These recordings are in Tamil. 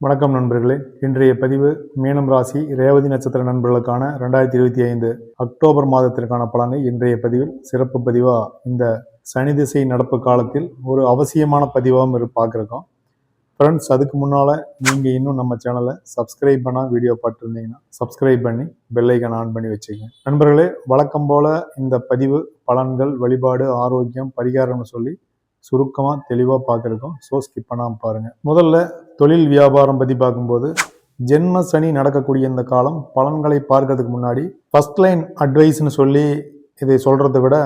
வணக்கம் நண்பர்களே. இன்றைய பதிவு மீனம் ராசி ரேவதி நட்சத்திர நண்பர்களுக்கான ரெண்டாயிரத்தி இருபத்தி ஐந்து அக்டோபர் மாதத்திற்கான பலனை இன்றைய பதிவில் சிறப்பு பதிவாக இந்த சனி திசை நடப்பு காலத்தில் ஒரு அவசியமான பதிவாகவும் இரு பார்க்குறோம். ஃப்ரெண்ட்ஸ் அதுக்கு முன்னால் நீங்கள் இன்னும் நம்ம சேனலை சப்ஸ்கிரைப் பண்ணால் வீடியோ பார்த்துருந்தீங்கன்னா சப்ஸ்கிரைப் பண்ணி பெல்லைக்கன் ஆன் பண்ணி வச்சுங்க. நண்பர்களே வழக்கம் போல் இந்த பதிவு பலன்கள் வழிபாடு ஆரோக்கியம் பரிகாரம்னு சொல்லி சுருக்கமாக தெளிவாக பார்க்குறக்கோம் ஸோ ஸ்கிப் பண்ணாமல் பாருங்கள் முதல்ல தொழில் வியாபாரம் பற்றி பார்க்கும்போது ஜென்ம சனி நடக்கக்கூடிய இந்த காலம் பலன்களை பார்க்கறதுக்கு முன்னாடி ஃபர்ஸ்ட் லைன் அட்வைஸ்னு சொல்லி இதை சொல்கிறத விட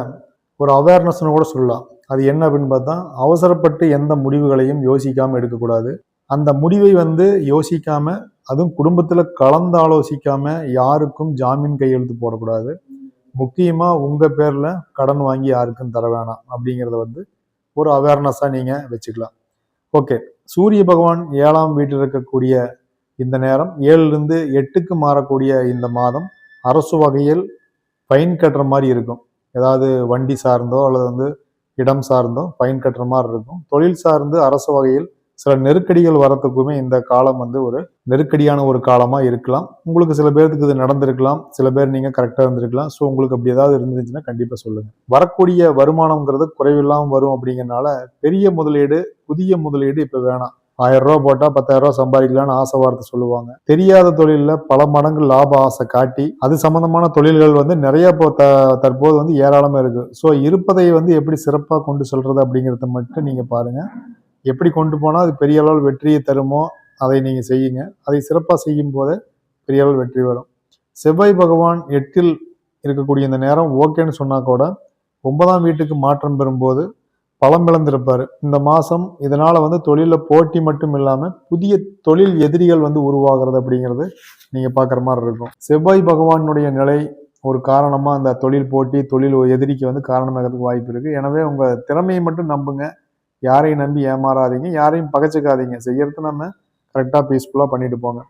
ஒரு அவேர்னஸ்னு கூட சொல்லலாம். அது என்ன அப்படின்னு பார்த்தா அவசரப்பட்டு எந்த முடிவுகளையும் யோசிக்காமல் எடுக்கக்கூடாது. அந்த முடிவை வந்து யோசிக்காமல் அதுவும் குடும்பத்தில் கலந்து ஆலோசிக்காமல் யாருக்கும் ஜாமீன் கையெழுத்து போடக்கூடாது. முக்கியமாக உங்கள் பேரில் கடன் வாங்கி யாருக்கும் தர வேணாம் அப்படிங்கிறத வந்து ஒரு அவேர்னஸாக நீங்கள் வச்சுக்கலாம். ஓகே சூரிய பகவான் ஏழாம் வீட்டில் இருக்கக்கூடிய இந்த நேரம் ஏழுலேருந்து எட்டுக்கு மாறக்கூடிய இந்த மாதம் அரசு வகையில் ஃபைன் கட்டுற மாதிரி இருக்கும். ஏதாவது வண்டி சார்ந்தோ அல்லது வந்து இடம் சார்ந்தோ ஃபைன் கட்டுற மாதிரி இருக்கும். தொழில் சார்ந்து அரசு வகையில் சில நெருக்கடிகள் வரத்துக்குமே இந்த காலம் வந்து ஒரு நெருக்கடியான ஒரு காலமாக இருக்கலாம். உங்களுக்கு சில பேர்த்துக்கு இது நடந்திருக்கலாம். சில பேர் நீங்கள் கரெக்டாக இருந்திருக்கலாம். ஸோ உங்களுக்கு அப்படி ஏதாவது இருந்துச்சுன்னா கண்டிப்பாக சொல்லுங்கள் வரக்கூடிய வருமானம்ங்கிறது குறைவில்லாமல் வரும் அப்படிங்கிறனால பெரிய முதலீடு புதிய முதலீடு இப்போ வேணாம். ஆயிரம் ரூபா போட்டா பத்தாயிரம் ரூபா சம்பாதிக்கலாம்னு ஆசை வார்த்தை சொல்லுவாங்க. தெரியாத தொழிலில் பல மடங்கு லாப ஆசை காட்டி அது சம்பந்தமான தொழில்கள் வந்து நிறைய இப்போ த தற்போது வந்து ஏராளமா இருக்கு. ஸோ இருப்பதை வந்து எப்படி சிறப்பாக கொண்டு சொல்றது அப்படிங்கிறத மட்டும் நீங்க பாருங்க. எப்படி கொண்டு போனால் அது பெரிய அளவில் வெற்றியை தருமோ அதை நீங்கள் செய்யுங்க. அதை சிறப்பாக செய்யும் போதே பெரிய அளவில் வெற்றி வரும். செவ்வாய் பகவான் எட்டில் இருக்கக்கூடிய இந்த நேரம் ஓகேன்னு சொன்னால் கூட ஒன்பதாம் வீட்டுக்கு மாற்றம் பெறும்போது பலம் இழந்திருப்பார். இந்த மாதம் இதனால் வந்து தொழிலில் போட்டி மட்டும் இல்லாமல் புதிய தொழில் எதிரிகள் வந்து உருவாகிறது அப்படிங்கிறது நீங்கள் பார்க்குற மாதிரி இருக்கும். செவ்வாய் பகவானுடைய நிலை ஒரு காரணமாக அந்த தொழில் போட்டி தொழில் எதிரிக்கு வந்து காரணமாகிறதுக்கு வாய்ப்பு இருக்குது எனவே உங்கள் திறமையை மட்டும் நம்புங்க. யாரையும் நம்பி ஏமாறாதீங்க யாரையும் பகைச்சிக்காதீங்க. செய்யறது நம்ம கரெக்டாக பீஸ்ஃபுல்லாக பண்ணிட்டு போங்க.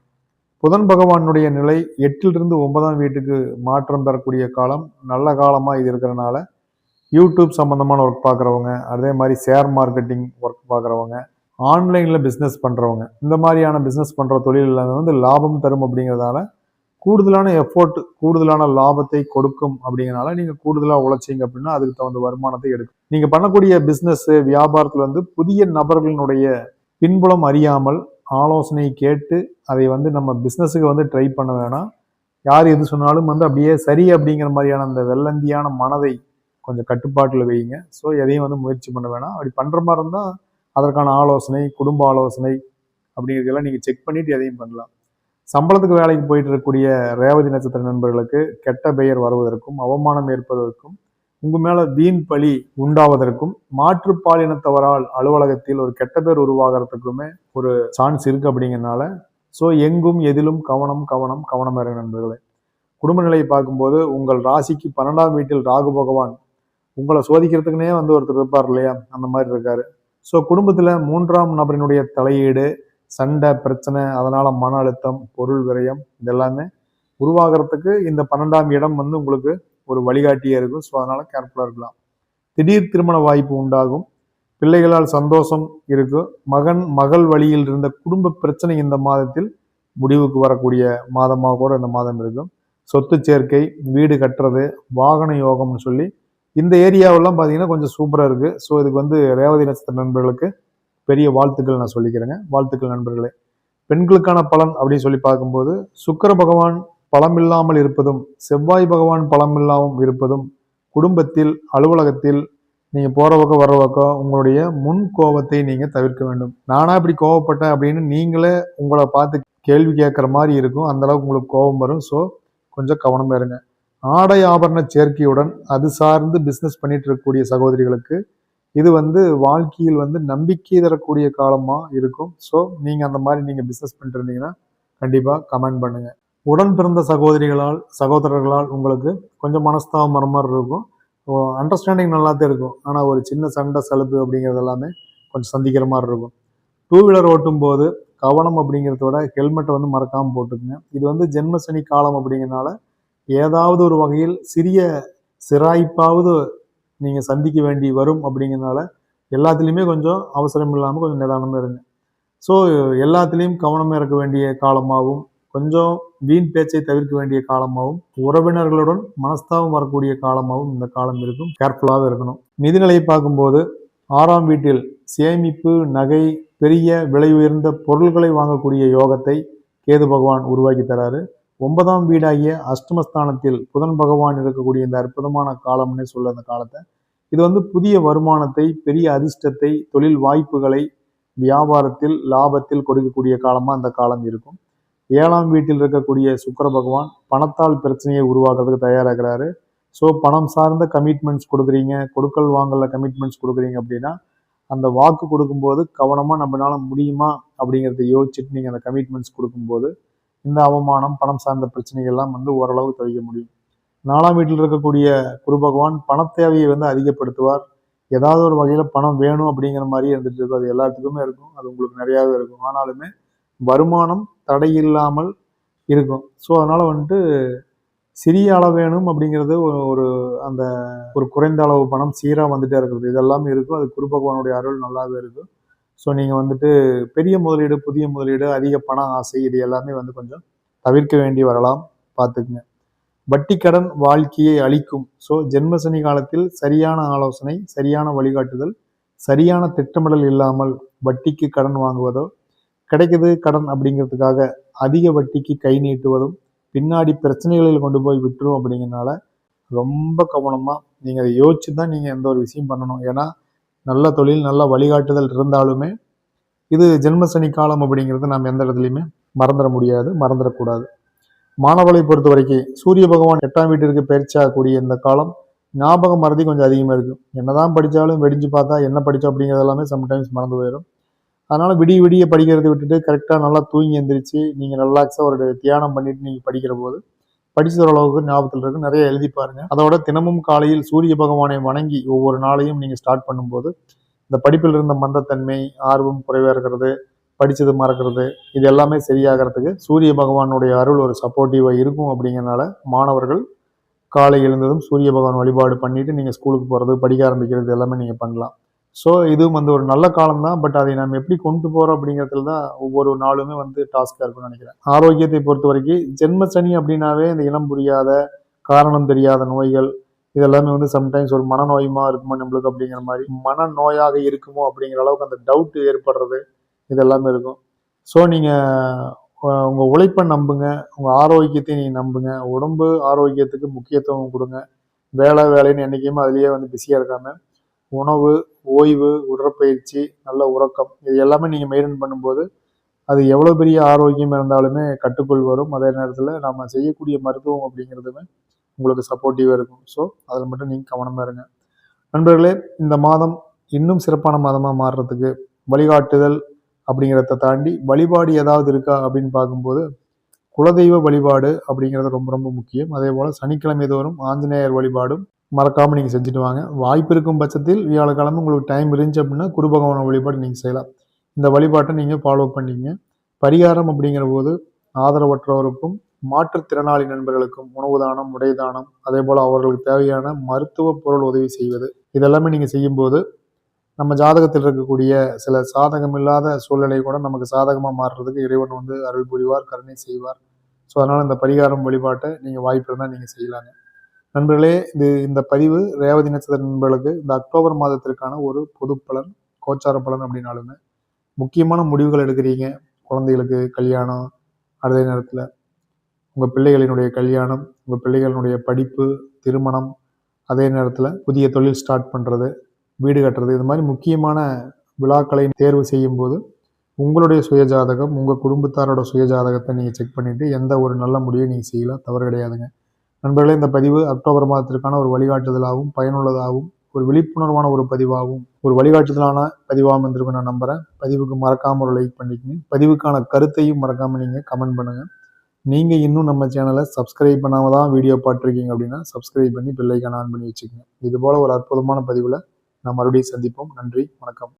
புதன் பகவானுடைய நிலை எட்டிலிருந்து ஒன்பதாம் வீட்டுக்கு மாற்றம் பெறக்கூடிய காலம். நல்ல காலமாக இது இருக்கிறனால யூடியூப் சம்மந்தமான ஒர்க் பார்க்குறவங்க அதே மாதிரி ஷேர் மார்க்கெட்டிங் ஒர்க் பார்க்குறவங்க ஆன்லைனில் பிஸ்னஸ் பண்ணுறவங்க இந்த மாதிரியான பிஸ்னஸ் பண்ணுற தொழிலில் வந்து லாபம் தரும் அப்படிங்கிறதால கூடுதலான எஃபோர்ட் கூடுதலான லாபத்தை கொடுக்கும் அப்படிங்கிறனால நீங்கள் கூடுதலாக உழைச்சிங்க அப்படின்னா அதுக்கு தகுந்த வருமானத்தை எடுக்கும். நீங்கள் பண்ணக்கூடிய பிஸ்னஸ் வியாபாரத்தில் வந்து புதிய நபர்களினுடைய பின்புலம் அறியாமல் ஆலோசனை கேட்டு அதை வந்து நம்ம பிஸ்னஸுக்கு வந்து ட்ரை பண்ண வேணாம். யார் எது சொன்னாலும் வந்து அப்படியே சரி அப்படிங்கிற மாதிரியான அந்த வெள்ளந்தியான மனதை கொஞ்சம் கட்டுப்பாட்டில் வைங்க. ஸோ எதையும் வந்து முயற்சி பண்ண வேணாம். அப்படி பண்ணுற மாதிரி இருந்தால் அதற்கான ஆலோசனை குடும்ப ஆலோசனை அப்படிங்கிறதெல்லாம் நீங்கள் செக் பண்ணிவிட்டு எதையும் பண்ணலாம். சம்பளத்துக்கு வேலைக்கு போயிட்டு இருக்கக்கூடிய ரேவதி நட்சத்திர நண்பர்களுக்கு கெட்ட பெயர் வருவதற்கும் அவமானம் ஏற்படுவதற்கும் உங்க மேல வீண் பழி உண்டாவதற்கும் மாற்றுப்பாலினத்தவரால் அலுவலகத்தில் ஒரு கெட்ட பேர் உருவாகிறதுக்குமே ஒரு சான்ஸ் இருக்கு அப்படிங்கிறனால ஸோ எங்கும் எதிலும் கவனம் கவனம் கவனம் இறங்க நண்பர்களே. குடும்ப நிலையை பார்க்கும்போது உங்கள் ராசிக்கு பன்னெண்டாம் வீட்டில் ராகு பகவான் உங்களை சோதிக்கிறதுக்குனே வந்து ஒருத்தர் இருப்பார் இல்லையா? அந்த மாதிரி இருக்காரு. ஸோ குடும்பத்தில் மூன்றாம் நபரினுடைய தலையீடு சண்டை பிரச்சனை அதனால மன அழுத்தம் பொருள் விரயம் இதெல்லாமே உருவாகிறதுக்கு இந்த பன்னெண்டாம் இடம் வந்து உங்களுக்கு ஒரு வழிகாட்டியே இருக்கும். ஸோ அதனால கேர்ஃபுல்லாக இருக்கலாம். திடீர் திருமண வாய்ப்பு உண்டாகும். பிள்ளைகளால் சந்தோஷம் இருக்கும் மகன் மகள் வழியில் இருந்த குடும்ப பிரச்சனை இந்த மாதத்தில் முடிவுக்கு வரக்கூடிய மாதமாக கூட இந்த மாதம் இருக்கும். சொத்து சேர்க்கை வீடு கட்டுறது வாகன யோகம்னு சொல்லி இந்த ஏரியாவெல்லாம் பார்த்தீங்கன்னா கொஞ்சம் சூப்பராக இருக்குது ஸோ இதுக்கு வந்து ரேவதி நட்சத்திர நண்பர்களுக்கு பெரிய வாழ்த்துக்கள் நான் சொல்லிக்கிறேங்க. வாழ்த்துக்கள் நண்பர்களே. பெண்களுக்கான பலன் அப்படின்னு சொல்லி பார்க்கும்போது சுக்கர பகவான் பலம் இல்லாமல் இருப்பதும் செவ்வாய் பகவான் பலம் இல்லாமல் இருப்பதும் குடும்பத்தில் அலுவலகத்தில் நீங்கள் போகிற பக்கம் வர்ற பக்கம் உங்களுடைய முன் கோபத்தை நீங்கள் தவிர்க்க வேண்டும். நானாக இப்படி கோவப்பட்டேன் அப்படின்னு நீங்களே உங்களை பார்த்து கேள்வி கேட்குற மாதிரி இருக்கும். அந்தளவுக்கு உங்களுக்கு கோபம் வரும். ஸோ கொஞ்சம் கவனமாக இருங்க. ஆடை ஆபரண சேர்க்கையுடன் அது சார்ந்து பிஸ்னஸ் பண்ணிட்டு இருக்கக்கூடிய சகோதரிகளுக்கு இது வந்து வாழ்க்கையில் வந்து நம்பிக்கை தரக்கூடிய காலமாக இருக்கும். ஸோ நீங்கள் அந்த மாதிரி நீங்கள் பிஸ்னஸ் பண்ணிட்டு இருந்தீங்கன்னா கமெண்ட் பண்ணுங்கள் உடன் பிறந்த சகோதரிகளால் சகோதரர்களால் உங்களுக்கு கொஞ்சம் மனஸ்தாபம் வர மாதிரி இருக்கும். அண்டர்ஸ்டாண்டிங் நல்லா தான் இருக்கும். ஆனால் ஒரு சின்ன சண்டை சலுப்பு அப்படிங்கிறது எல்லாமே கொஞ்சம் சந்திக்கிற மாதிரி இருக்கும். டூ வீலர் ஓட்டும் போது கவனம் அப்படிங்கிறத விட ஹெல்மெட்டை வந்து மறக்காமல் போட்டுக்குங்க. இது வந்து ஜென்மசனி காலம் அப்படிங்கிறனால ஏதாவது ஒரு வகையில் சிறிய சிராய்ப்பாவது நீங்கள் சந்திக்க வேண்டி வரும் அப்படிங்கிறனால எல்லாத்துலேயுமே கொஞ்சம் அவசரம் இல்லாமல் கொஞ்சம் நிதானமாக இருங்க. ஸோ எல்லாத்துலேயும் கவனமாக இருக்க வேண்டிய காலமாகவும் கொஞ்சம் வீண் பேச்சை தவிர்க்க வேண்டிய காலமாகவும் உறவினர்களுடன் மனஸ்தாபம் வரக்கூடிய காலமாகவும் இந்த காலம் இருக்கும். கேர்ஃபுல்லாக இருக்கணும். நிதிநிலையை பார்க்கும்போது ஆறாம் வீட்டில் சேமிப்பு நகை பெரிய விலை உயர்ந்த பொருள்களை வாங்கக்கூடிய யோகத்தை கேது பகவான் உருவாக்கி தராரு. ஒன்பதாம் வீடாகிய அஷ்டமஸ்தானத்தில் புதன் பகவான் இருக்கக்கூடிய இந்த அற்புதமான காலம்னே சொல்ல அந்த காலத்தை இது வந்து புதிய வருமானத்தை பெரிய அதிர்ஷ்டத்தை தொழில் வாய்ப்புகளை வியாபாரத்தில் லாபத்தில் கொடுக்கக்கூடிய காலமாக அந்த காலம் இருக்கும். ஏழாம் வீட்டில் இருக்கக்கூடிய சுக்கர பகவான் பணத்தால் பிரச்சனையை உருவாக்குறதுக்கு தயாராகிறாரு. ஸோ பணம் சார்ந்த கமிட்மெண்ட்ஸ் கொடுக்குறீங்க கொடுக்கல் வாங்கல கமிட்மெண்ட்ஸ் கொடுக்குறீங்க அப்படின்னா அந்த வாக்கு கொடுக்கும்போது கவனமாக நம்மளால முடியுமா அப்படிங்கிறத யோசிச்சுட்டு நீங்கள் அந்த கமிட்மெண்ட்ஸ் கொடுக்கும்போது இந்த அவமானம் பணம் சார்ந்த பிரச்சனைகள்லாம் வந்து ஓரளவு தவிக்க முடியும். நாலாம் வீட்டில் இருக்கக்கூடிய குரு பகவான் பண தேவையை வந்து அதிகப்படுத்துவார். ஏதாவது ஒரு வகையில் பணம் வேணும் அப்படிங்கிற மாதிரி இருந்துட்டு இருக்கும். அது எல்லாத்துக்குமே இருக்கும். அது உங்களுக்கு நிறையாவே இருக்கும். ஆனாலுமே வருமானம் தடையில்லாமல் இருக்கும். ஸோ அதனால் வந்துட்டு சிறிய அளவு வேணும் அப்படிங்கிறது ஒரு ஒரு அந்த ஒரு குறைந்த அளவு பணம் சீராக வந்துட்டே இருக்கிறது. இதெல்லாமே இருக்கும். அது குரு பகவானுடைய அருள் நல்லாவே இருக்கும். ஸோ நீங்கள் வந்துட்டு பெரிய முதலீடு புதிய முதலீடு அதிக பண ஆசை இது எல்லாமே வந்து கொஞ்சம் தவிர்க்க வேண்டி வரலாம். பார்த்துக்குங்க. வட்டி கடன் வாழ்க்கையை அளிக்கும் ஸோ ஜென்மசனி காலத்தில் சரியான ஆலோசனை சரியான வழிகாட்டுதல் சரியான திட்டமிடல் இல்லாமல் வட்டிக்கு கடன் வாங்குவதோ கிடைக்குது கடன் அப்படிங்கிறதுக்காக அதிக வட்டிக்கு கை நீட்டுவதும் பின்னாடி பிரச்சனைகளில் கொண்டு போய் விட்டுரும் அப்படிங்கிறனால ரொம்ப கவனமாக நீங்கள் அதை யோசிச்சு தான் நீங்கள் எந்த ஒரு விஷயம் பண்ணணும். ஏன்னா நல்ல தொழில் நல்ல வழிகாட்டுதல் இருந்தாலுமே இது ஜென்மசனி காலம் அப்படிங்கிறது நாம் எந்த இடத்துலையுமே மறந்துட முடியாது மறந்துடக்கூடாது. மாணவர்களை பொறுத்த வரைக்கும் சூரிய பகவான் எட்டாம் வீட்டிற்கு பயிற்சியாகக்கூடிய இந்த காலம் ஞாபகம் மறதி கொஞ்சம் அதிகமாக இருக்கும் என்னதான் படித்தாலும் வெடிஞ்சு பார்த்தா என்ன படித்தோம் அப்படிங்கிறது எல்லாமே சம்டைம்ஸ் மறந்து போயிடும். அதனால் விடிய விடிய படிக்கிறத விட்டுட்டு கரெக்டாக நல்லா தூங்கி எந்திரிச்சு நீங்கள் ரிலாக்ஸாக ஒரு தியானம் பண்ணிட்டு நீங்கள் படிக்கிற போது படிச்ச அளவுக்கு ஞாபகத்தில் இருக்கு. நிறைய எழுதி பாருங்க. அதோட தினமும் காலையில் சூரிய பகவானை வணங்கி ஒவ்வொரு நாளையும் நீங்கள் ஸ்டார்ட் பண்ணும்போது இந்த படிப்பில் இருந்த மந்தத்தன்மை ஆர்வம் குறைவாக இருக்கிறது படித்தது மறக்கிறது இது எல்லாமே சரியாகிறதுக்கு சூரிய பகவானுடைய அருள் ஒரு சப்போர்ட்டிவாக இருக்கும் அப்படிங்கிறனால மாணவர்கள் காலை எழுந்ததும் சூரிய பகவான் வழிபாடு பண்ணிட்டு நீங்கள் ஸ்கூலுக்கு போகிறது படிக்க ஆரம்பிக்கிறது எல்லாமே நீங்கள் பண்ணலாம். ஸோ இதுவும் வந்து ஒரு நல்ல காலம் தான் பட் அதை நம்ம எப்படி கொண்டு போகிறோம் அப்படிங்கிறதுல தான் ஒவ்வொரு நாளுமே வந்து டாஸ்காக இருக்கும்னு நினைக்கிறேன். ஆரோக்கியத்தை பொறுத்த வரைக்கும் ஜென்ம சனி அப்படின்னாவே இந்த இனம் புரியாத காரணம் தெரியாத நோய்கள் இதெல்லாமே வந்து சம்டைம்ஸ் ஒரு மனநோயுமா இருக்குமோ நம்மளுக்கு அப்படிங்கிற மாதிரி. மனநோயாக இருக்குமோ அப்படிங்கிற அளவுக்கு அந்த டவுட் ஏற்படுறது இதெல்லாமே இருக்கும். ஸோ நீங்கள் உங்கள் உழைப்பை நம்புங்க. உங்கள் ஆரோக்கியத்தை நீங்கள் நம்புங்க. உடம்பு ஆரோக்கியத்துக்கு முக்கியத்துவம் கொடுங்க. வேலை வேலைன்னு என்றைக்குமே அதுலேயே வந்து பிஸியாக இருக்காமல் உணவு ஓய்வு உடற்பயிற்சி நல்ல உறக்கம் இது எல்லாமே நீங்கள் மெயின்டைன் பண்ணும்போது அது எவ்வளோ பெரிய ஆரோக்கியம் இருந்தாலுமே கட்டுக்குள் வரும். அதே நேரத்தில் நம்ம செய்யக்கூடிய மருத்துவம் அப்படிங்கிறதுமே உங்களுக்கு சப்போர்ட்டிவாக இருக்கும். ஸோ அதில் மட்டும் நீங்கள் கவனமாக இருங்க. நண்பர்களே இந்த மாதம் இன்னும் சிறப்பான மாதமாக மாறுறதுக்கு வழிகாட்டுதல் அப்படிங்கிறத தாண்டி வழிபாடு ஏதாவது இருக்கா அப்படின்னு பார்க்கும்போது குலதெய்வ வழிபாடு அப்படிங்கிறது ரொம்ப ரொம்ப முக்கியம். அதே போல் சனிக்கிழமை தோறும் ஆஞ்சநேயர் வழிபாடும் மறக்காமல் நீங்கள் செஞ்சுட்டு வாங்க. வாய்ப்பு இருக்கும் பட்சத்தில் வியாழக்கிழமை உங்களுக்கு டைம் இருந்துச்சு அப்படின்னா குரு பகவான வழிபாடு நீங்கள் செய்யலாம். இந்த வழிபாட்டை நீங்கள் ஃபாலோ பண்ணிங்க. பரிகாரம் அப்படிங்கிற போது ஆதரவற்றவருக்கும் மாற்றுத்திறனாளி நண்பர்களுக்கும் உணவு தானம் உடை தானம் அதே போல் அவர்களுக்கு தேவையான மருத்துவ பொருள் உதவி செய்வது. இதெல்லாமே நீங்கள் செய்யும்போது நம்ம ஜாதகத்தில் இருக்கக்கூடிய சில சாதகம் இல்லாத சூழ்நிலை கூட நமக்கு சாதகமாக மாறுறதுக்கு இறைவன் வந்து அருள் புரிவார் கருணை செய்வார். ஸோ அதனால் இந்த பரிகாரம் வழிபாட்டை நீங்கள் வாய்ப்பு இருந்தால் நீங்கள் செய்யலாங்க. நண்பர்களே இது இந்த பதிவு ரேவதி நட்சத்திர நண்பர்களுக்கு இந்த அக்டோபர் மாதத்திற்கான ஒரு பொது பலன் கோச்சார பலன் அப்படின்னாலுமே முக்கியமான முடிவுகள் எடுக்கிறீங்க. குழந்தைகளுக்கு கல்யாணம் அதே நேரத்தில் உங்கள் பிள்ளைகளினுடைய கல்யாணம் உங்கள் பிள்ளைகளினுடைய படிப்பு திருமணம் அதே நேரத்தில் புதிய தொழில் ஸ்டார்ட் பண்ணுறது வீடு கட்டுறது இது மாதிரி முக்கியமான விழாக்களை தேர்வு செய்யும் போது உங்களுடைய சுயஜாதகம் உங்கள் குடும்பத்தாரோட சுயஜாதகத்தை நீங்கள் செக் பண்ணிவிட்டு எந்த ஒரு நல்ல முடிவை நீங்கள் செய்யலாம். தவறு கிடையாதுங்க. நண்பர்களே இந்த பதிவு அக்டோபர் மாதத்திற்கான ஒரு வழிகாட்டுதலாகவும் பயனுள்ளதாகவும் ஒரு விழிப்புணர்வான ஒரு பதிவாகவும் ஒரு வழிகாட்டுதலான பதிவாகவும் இருந்திருக்கும் நான் நம்புகிறேன் பதிவுக்கு மறக்காமல் ஒரு லைக் பண்ணிக்கங்க. பதிவுக்கான கருத்தையும் மறக்காமல் நீங்கள் கமெண்ட் பண்ணுங்கள் நீங்கள் இன்னும் நம்ம சேனலை சப்ஸ்கிரைப் பண்ணாமல் தான் வீடியோ பார்த்துருக்கீங்க அப்படின்னா சப்ஸ்கிரைப் பண்ணி பில்லைக்கான ஆன் பண்ணி வச்சுக்கோங்க. இது போல் ஒரு அற்புதமான பதிவில் நான் மறுபடியும் சந்திப்போம். நன்றி வணக்கம்.